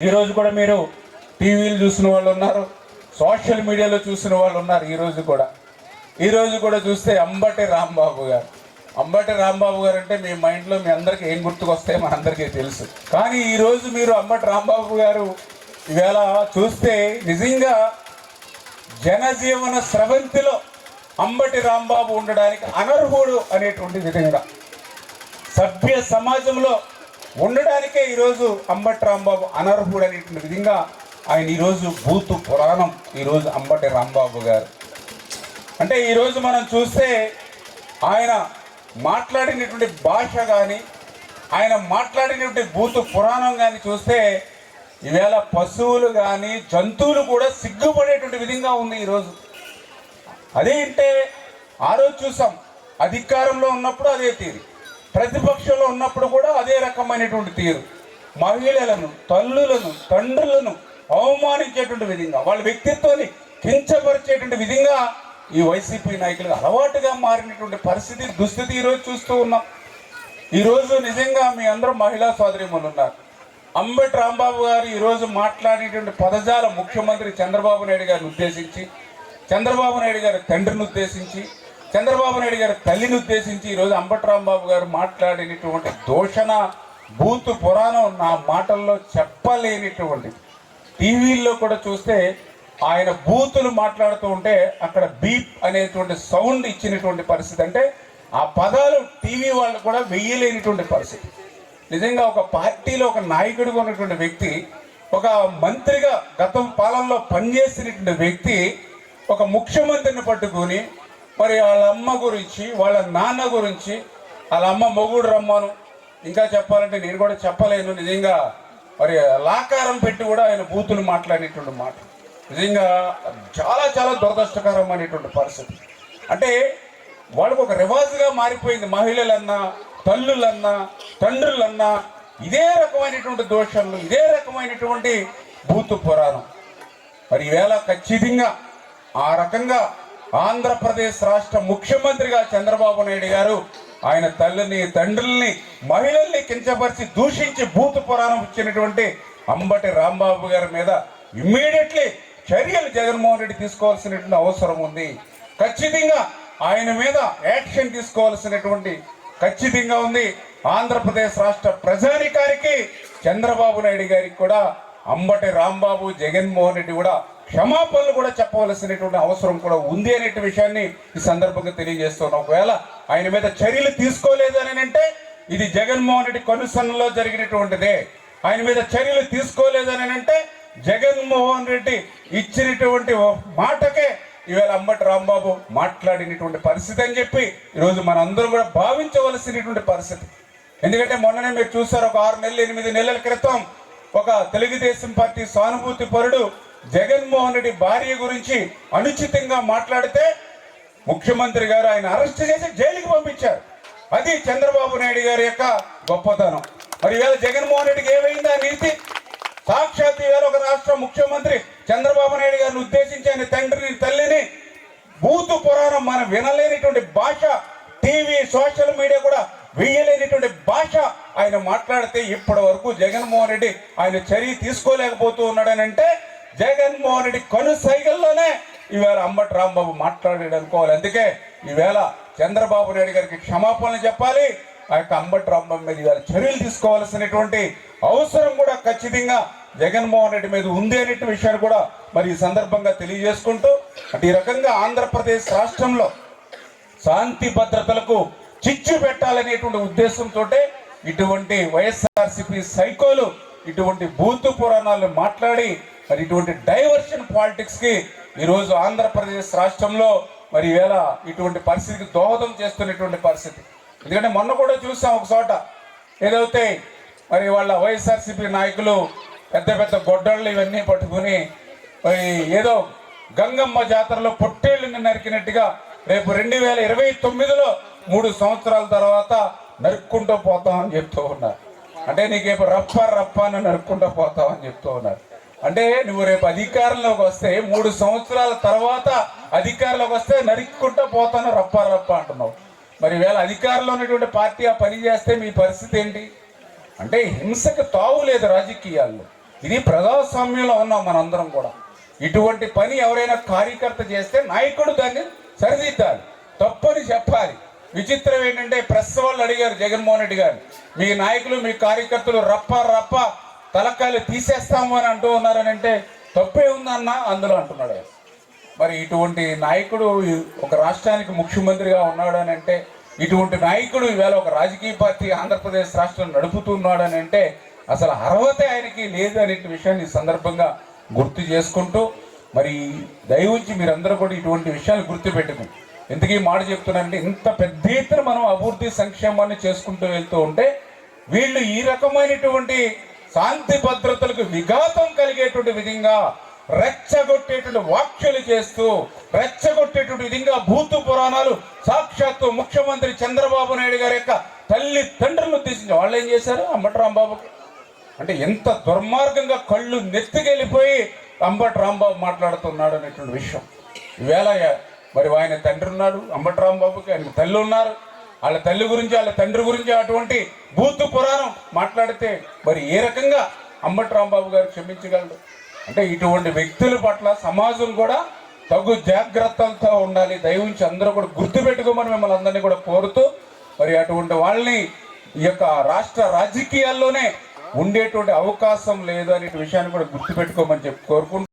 ఈరోజు కూడా మీరు టీవీలు చూసిన వాళ్ళు ఉన్నారు సోషల్ మీడియాలో చూసిన వాళ్ళు ఉన్నారు ఈరోజు కూడా. ఈరోజు కూడా చూస్తే అంబటి రాంబాబు గారు. అంబటి రాంబాబు గారు అంటే మీ మైండ్లో మీ అందరికీ ఏం గుర్తుకొస్తాయో మనందరికీ తెలుసు. కానీ ఈరోజు మీరు అంబటి రాంబాబు గారు ఇవాళ చూస్తే నిజంగా జనజీవన స్రవంతిలో అంబటి రాంబాబు ఉండడానికి అనర్హుడు అనేటువంటి విధంగా సభ్య సమాజంలో ఉండడానికే ఈరోజు అంబటి రాంబాబు అనర్హుడు అనేటువంటి విధంగా ఆయన ఈరోజు భూతు పురాణం ఈరోజు అంబటి రాంబాబు గారు. అంటే ఈరోజు మనం చూస్తే ఆయన మాట్లాడినటువంటి భాష కానీ ఆయన మాట్లాడినటువంటి భూతు పురాణం కానీ చూస్తే ఈవేళ పశువులు కానీ జంతువులు కూడా సిగ్గుపడేటువంటి విధంగా ఉంది ఈరోజు. అదేంటే ఆ రోజు చూసాం అధికారంలో ఉన్నప్పుడు అదే తీరు. ప్రతిపక్షంలో ఉన్నప్పుడు కూడా అదే రకమైనటువంటి తీరు. మహిళలను తల్లులను తండ్రులను అవమానించేటువంటి విధంగా వాళ్ళ వ్యక్తిత్వాన్ని కించపరిచేటువంటి విధంగా ఈ వైసీపీ నాయకులు అలవాటుగా మారినటువంటి పరిస్థితి దుస్థితి ఈరోజు చూస్తూ ఉన్నాం. ఈరోజు నిజంగా మీ అందరూ మహిళా సోదరిమలు ఉన్నారు. అంబటి రాంబాబు గారు ఈరోజు మాట్లాడేటువంటి పదజాల ముఖ్యమంత్రి చంద్రబాబు నాయుడు గారిని ఉద్దేశించి చంద్రబాబు నాయుడు గారి తండ్రిని ఉద్దేశించి చంద్రబాబు నాయుడు గారి తల్లిని ఉద్దేశించి ఈరోజు అంబటి బాబు గారు మాట్లాడినటువంటి దోషణ బూతు పురాణం నా మాటల్లో చెప్పలేనిటువంటి టీవీల్లో కూడా చూస్తే ఆయన బూతులు మాట్లాడుతూ ఉంటే అక్కడ బీప్ అనేటువంటి సౌండ్ ఇచ్చినటువంటి పరిస్థితి. అంటే ఆ పదాలు టీవీ వాళ్ళు కూడా వెయ్యలేనిటువంటి పరిస్థితి. నిజంగా ఒక పార్టీలో ఒక నాయకుడిగా ఉన్నటువంటి వ్యక్తి ఒక మంత్రిగా గతం పాలనలో పనిచేసినటువంటి వ్యక్తి ఒక ముఖ్యమంత్రిని పట్టుకొని మరి వాళ్ళ అమ్మ గురించి వాళ్ళ నాన్న గురించి వాళ్ళ అమ్మ మొగుడు రమ్మను. ఇంకా చెప్పాలంటే నేను కూడా చెప్పలేను నిజంగా. మరి లాకారం పెట్టి కూడా ఆయన బూతులు మాట్లాడేటువంటి మాట. నిజంగా చాలా చాలా దురదృష్టకరం అనేటువంటి పరిస్థితి. అంటే వాళ్ళకు ఒక రివాజుగా మారిపోయింది మహిళలన్నా తల్లులన్నా తండ్రులన్నా. ఇదే రకమైనటువంటి దోషాలు ఇదే రకమైనటువంటి భూతు పురాణం. మరి ఈవేళ ఖచ్చితంగా ఆ రకంగా ఆంధ్రప్రదేశ్ రాష్ట్ర ముఖ్యమంత్రిగా చంద్రబాబు నాయుడు గారు ఆయన తల్లిని తండ్రుల్ని మహిళల్ని కించపరిచి దూషించి భూత పురాణం ఇచ్చినటువంటి అంబటి రాంబాబు గారి మీద ఇమ్మీడియట్లీ చర్యలు జగన్మోహన్ రెడ్డి తీసుకోవాల్సినటువంటి అవసరం ఉంది. ఖచ్చితంగా ఆయన మీద యాక్షన్ తీసుకోవాల్సినటువంటి ఖచ్చితంగా ఉంది. ఆంధ్రప్రదేశ్ రాష్ట్ర ప్రజానికారికి చంద్రబాబు నాయుడు గారికి కూడా అంబటి రాంబాబు జగన్మోహన్ రెడ్డి కూడా క్షమాపణలు కూడా చెప్పవలసినటువంటి అవసరం కూడా ఉంది అనేటువంటి విషయాన్ని ఈ సందర్భంగా తెలియజేస్తున్నాం. ఒకవేళ ఆయన మీద చర్యలు తీసుకోలేదు అని అంటే ఇది జగన్మోహన్ రెడ్డి కనుసన్నలో జరిగినటువంటిదే. ఆయన మీద చర్యలు తీసుకోలేదు అని అంటే జగన్మోహన్ రెడ్డి ఇచ్చినటువంటి మాటకే ఈవేళ అంబటి రాంబాబు మాట్లాడినటువంటి పరిస్థితి అని చెప్పి ఈరోజు మనందరం కూడా భావించవలసినటువంటి పరిస్థితి. ఎందుకంటే మొన్ననే మీరు చూసారు ఒక ఆరు నెలలు ఎనిమిది నెలల క్రితం ఒక తెలుగుదేశం పార్టీ సానుభూతి పరుడు జగన్మోహన్ రెడ్డి భార్య గురించి అనుచితంగా మాట్లాడితే ముఖ్యమంత్రి గారు ఆయన అరెస్ట్ చేసి జైలుకి పంపించారు. అది చంద్రబాబు నాయుడు గారి యొక్క గొప్పతనం. మరి ఇవాళ జగన్మోహన్ రెడ్డికి ఏమైంది ఆ నీతి? సాక్షాత్ ఇవాళ ఒక రాష్ట్ర ముఖ్యమంత్రి చంద్రబాబు నాయుడు గారిని ఉద్దేశించి ఆయన తండ్రిని తల్లిని బూతు పురాణం మనం వినలేనిటువంటి భాష టీవీ సోషల్ మీడియా కూడా వేయలేనిటువంటి భాష ఆయన మాట్లాడితే ఇప్పటి వరకు జగన్మోహన్ రెడ్డి ఆయన చర్య తీసుకోలేకపోతూ ఉన్నాడని అంటే జగన్మోహన్ రెడ్డి కనుసైగల్లోనే ఈవేళ అంబటి రాంబాబు మాట్లాడాడు అనుకోవాలి. అందుకే ఈవేళ చంద్రబాబు నాయుడు గారికి క్షమాపణలు చెప్పాలి. ఆ యొక్క అంబటి రాంబాబు మీద ఈవేళ చర్యలు తీసుకోవాల్సినటువంటి అవసరం కూడా ఖచ్చితంగా జగన్మోహన్ రెడ్డి మీద ఉంది అనే విషయాన్ని కూడా మరి ఈ సందర్భంగా తెలియజేసుకుంటూ అంటే ఈ రకంగా ఆంధ్రప్రదేశ్ రాష్ట్రంలో శాంతి భద్రతలకు చిచ్చు పెట్టాలనేటువంటి ఉద్దేశంతో ఇటువంటి వైఎస్ఆర్సిపి సైకోలు ఇటువంటి బూతు పురాణాలు మాట్లాడి మరి ఇటువంటి డైవర్షన్ పాలిటిక్స్కి ఈరోజు ఆంధ్రప్రదేశ్ రాష్ట్రంలో మరి ఈవేళ ఇటువంటి పరిస్థితికి దోహదం చేస్తున్నటువంటి పరిస్థితి. ఎందుకంటే మొన్న కూడా చూసాం ఒక చోట ఏదైతే మరి వాళ్ళ వైఎస్ఆర్సీపీ నాయకులు పెద్ద పెద్ద గొడ్డళ్ళు ఇవన్నీ పట్టుకుని మరి ఏదో గంగమ్మ జాతరలో పొట్టేళ్ళని నరికినట్టుగా రేపు రెండు వేల ఇరవై తొమ్మిదిలో మూడు సంవత్సరాల తర్వాత నరుక్కుంటూ పోతామని చెప్తూ ఉన్నారు. అంటే నీకేపు రప్ప రప్ప అని నరుక్కుంటూ పోతామని చెప్తూ ఉన్నారు. అంటే నువ్వు రేపు అధికారంలోకి వస్తే మూడు సంవత్సరాల తర్వాత అధికారంలోకి వస్తే నరుక్కుంటూ పోతాను రప్ప రప్ప అంటున్నావు. మరి వేళ అధికారంలో ఉన్నటువంటి పార్టీ ఆ పని చేస్తే మీ పరిస్థితి ఏంటి? అంటే హింసకు తావు లేదు రాజకీయాల్లో. ఇది ప్రజాస్వామ్యంలో ఉన్నాం మనందరం కూడా. ఇటువంటి పని ఎవరైనా కార్యకర్త చేస్తే నాయకుడు దాన్ని సరిదిద్దాలి. తప్పని చెప్పాలి. విచిత్రం ఏంటంటే ప్రెస్ వాళ్ళు అడిగారు జగన్మోహన్ రెడ్డి గారు మీ నాయకులు మీ కార్యకర్తలు రప్ప రప్ప తలకాయలు తీసేస్తాము అని అంటూ ఉన్నారని అంటే తప్పే ఉందన్న అందులో అంటున్నాడు మరి ఇటువంటి నాయకుడు ఒక రాష్ట్రానికి ముఖ్యమంత్రిగా ఉన్నాడు అని అంటే ఇటువంటి నాయకుడు ఈవేళ ఒక రాజకీయ పార్టీ ఆంధ్రప్రదేశ్ రాష్ట్రం నడుపుతున్నాడు అని అంటే అసలు అర్హత ఆయనకి లేదు అనే విషయాన్ని ఈ సందర్భంగా గుర్తు చేసుకుంటూ మరి దయవుంచి మీరందరూ కూడా ఇటువంటి విషయాలు గుర్తుపెట్టుకుని ఎందుకు ఈ మాట చెప్తున్నానంటే ఇంత పెద్ద ఎత్తున మనం అభివృద్ధి సంక్షేమాన్ని చేసుకుంటూ వెళ్తూ ఉంటే వీళ్ళు ఈ రకమైనటువంటి శాంతి భద్రతలకు విఘాతం కలిగేటువంటి విధంగా రెచ్చగొట్టేటువంటి వ్యాఖ్యలు చేస్తూ రెచ్చగొట్టేటువంటి విధంగా భూతు పురాణాలు సాక్షాత్తు ముఖ్యమంత్రి చంద్రబాబు నాయుడు గారి యొక్క తల్లి తండ్రులను ఉద్దేశించి వాళ్ళు ఏం చేశారు? అంబటి రాంబాబుకి అంటే ఎంత దుర్మార్గంగా కళ్ళు నెత్తికెళ్ళిపోయి అంబటి రాంబాబు మాట్లాడుతున్నాడు అనేటువంటి విషయం. ఈవేళ మరి ఆయన తండ్రి ఉన్నాడు అంబటి రాంబాబుకి ఆయన తల్లి ఉన్నారు. వాళ్ళ తల్లి గురించి వాళ్ళ తండ్రి గురించి అటువంటి భూతు పురాణం మాట్లాడితే మరి ఏ రకంగా అంబటి రాంబాబు గారు క్షమించగలడు అంటే ఇటువంటి వ్యక్తుల పట్ల సమాజం కూడా తగు జాగ్రత్తలతో ఉండాలి. దయవుంచి అందరూ కూడా గుర్తుపెట్టుకోమని మిమ్మల్ని అందరినీ కూడా కోరుతూ మరి అటువంటి వాళ్ళని ఈ యొక్క రాష్ట్ర రాజకీయాల్లోనే ఉండేటువంటి అవకాశం లేదు అనే విషయాన్ని కూడా గుర్తుపెట్టుకోమని చెప్పి కోరుకుంటున్నాను